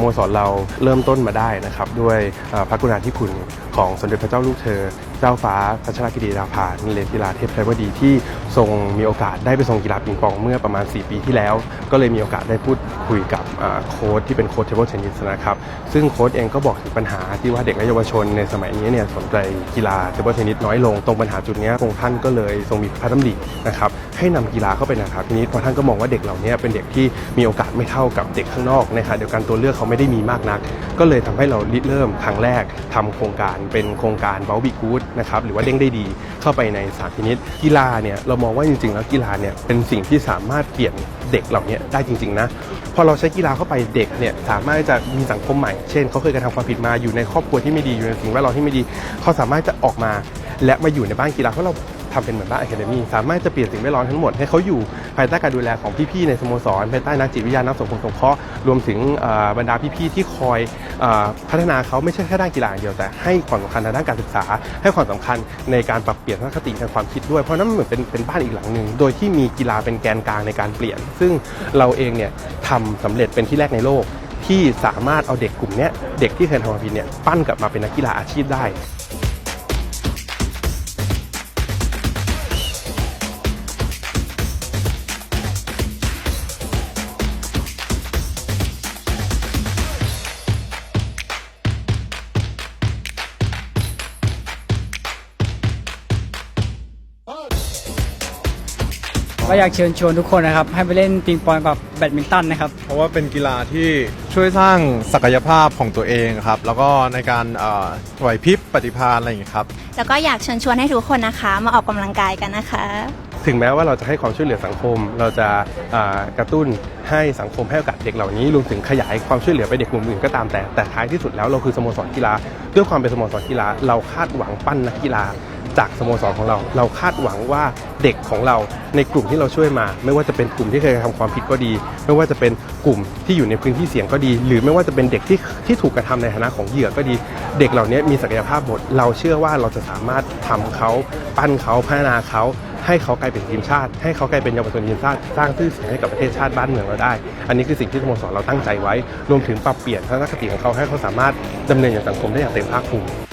โมสรเราเริ่มต้นมาได้นะครับด้วยพระกรุณาธิคุณของสมเด็จพระเจ้าลูกเธอ เจ้าฟ้าพัชรกิติราภานเรศกีฬาเทพไทยวดีที่ทรงมีโอกาสได้ไปทรงกีฬาปิงปองเมื่อประมาณ 4 ปีที่แล้ว ก็เลยมีโอกาสได้พูดคุยกับโค้ชที่เป็นโค้ชเทเบิลเทนนิสนะครับ ซึ่งโค้ชเองก็บอกถึงปัญหาที่ว่าเด็กและเยาวชนในสมัยนี้เนี่ยสนใจกีฬาเทเบิลเทนนิสน้อยลงตรงปัญหาจุดนี้พระองค์ท่านก็เลยทรงมีพระดำรินะครับให้นำกีฬาเข้าไปในสถานพินิจเพราะท่านก็มองว่าเด็กเหล่านี้เป็นเด็กที่มีโอกาสไม่เท่ากับเด็กข้างนอกในขณะเดียวกันตัวเลือกเขาไม่ได้มีมากนัก ก็เลยทำให้เราริเริ่มครั้งแรกทำโครงการเป็นโครงการเบลบิกูดนะครับหรือว่าเด้งได้ดีเข้าไปในสารพินิษกีฬาเนี่ยเรามองว่าจริง ๆ แล้วกีฬาเนี่ยเป็นสิ่งที่สามารถเปลี่ยนเด็กเหล่านี้ได้จริง ๆ นะพอเราใช้กีฬาเข้าไปเด็กเนี่ยสามารถจะมีสังคมใหม่ เช่นเขาเคยกระทำความผิดมาอยู่ในครอบครัวที่ไม่ดีอยู่ในสิ่งแวดล้อมที่ไม่ดี เขาสามารถจะออกมาและมาอยู่ในบ้านกีฬาเพราะเรา ทำเป็นเหมือนบ้านอะคาเดมี่สามารถจะเปลี่ยนสิ่งแวดล้อมทั้งหมดให้เขาอยู่ภายใต้การดูแลของพี่ๆในสโมสรภายใต้นักจิตวิทยานักสังคมสงเคราะห์รวมถึงบรรดาพี่ๆที่คอยอพัฒนาเขาไม่ใช่แค่ด้านกีฬาอย่างเดียวแต่ให้ความสำคัญทางด้านการศึกษา ให้ความสำคัญในการปรับเปลี่ยนทัศนคติทางความคิดด้วยเพราะนั้นเหมือนเป็นเป็นบ้านอีกหลังหนึ่งโดยที่มีกีฬาเป็นแกนกลางในการเปลี่ยน ซึ่งเราเองเนี่ยทำสำเร็จเป็นที่แรกในโลกที่สามารถเอาเด็กกลุ่มนี้เด็กที่เคยทำความผิดเนี่ยปั้นกลับมาเป็นนักกีฬาอาชีพได้ ก็อยากเชิญชวนทุกคนนะครับ ให้ไปเล่นปิงปองกับแบดมินตันนะครับ เพราะว่าเป็นกีฬาที่ช่วยสร้างศักยภาพของตัวเองครับ แล้วก็ในการเอ่อไหวพริบปฏิภาณอะไรอย่างเงี้ยครับ แล้วก็อยากเชิญชวนให้ทุกคนนะคะ มาออกกำลังกายกันนะคะ ถึงแม้ว่าเราจะให้ความช่วยเหลือสังคม เราจะอ่ากระตุ้นให้สังคมให้โอกาสเด็กเหล่านี้รวมถึงขยายความช่วยเหลือไปเด็กกลุ่มอื่นก็ตามแต่แต่ท้ายที่สุดแล้วเราคือสโมสรกีฬา ด้วยความเป็นสโมสรกีฬา เราคาดหวังปั้นนักกีฬา จากสโมสรของเรา เราคาดหวังว่าเด็กของเราในกลุ่มที่เราช่วยมา ไม่ว่าจะเป็นกลุ่มที่เคยทำความผิดก็ดี ไม่ว่าจะเป็นกลุ่มที่อยู่ในพื้นที่เสี่ยงก็ดี หรือไม่ว่าจะเป็นเด็กที่ที่ถูกกระทำในฐานะของเหยื่อก็ดี เด็กเหล่านี้มีศักยภาพหมดเราเชื่อว่าเราจะสามารถทำเขาปั้นเขาพัฒนาเขาให้เขากลายเป็นทีมชาติ ให้เขากลายเป็นเยาวชนทีมชาติสร้างชื่อเสียงให้กับประเทศชาติบ้านเมืองเราได้ อันนี้คือสิ่งที่สโมสรเราตั้งใจไว้ รวมถึงปรับเปลี่ยนทัศนคติของเขาให้เขาสามารถดำเนินอย่างสังคมได้อย่างเต็มภาคภูมิ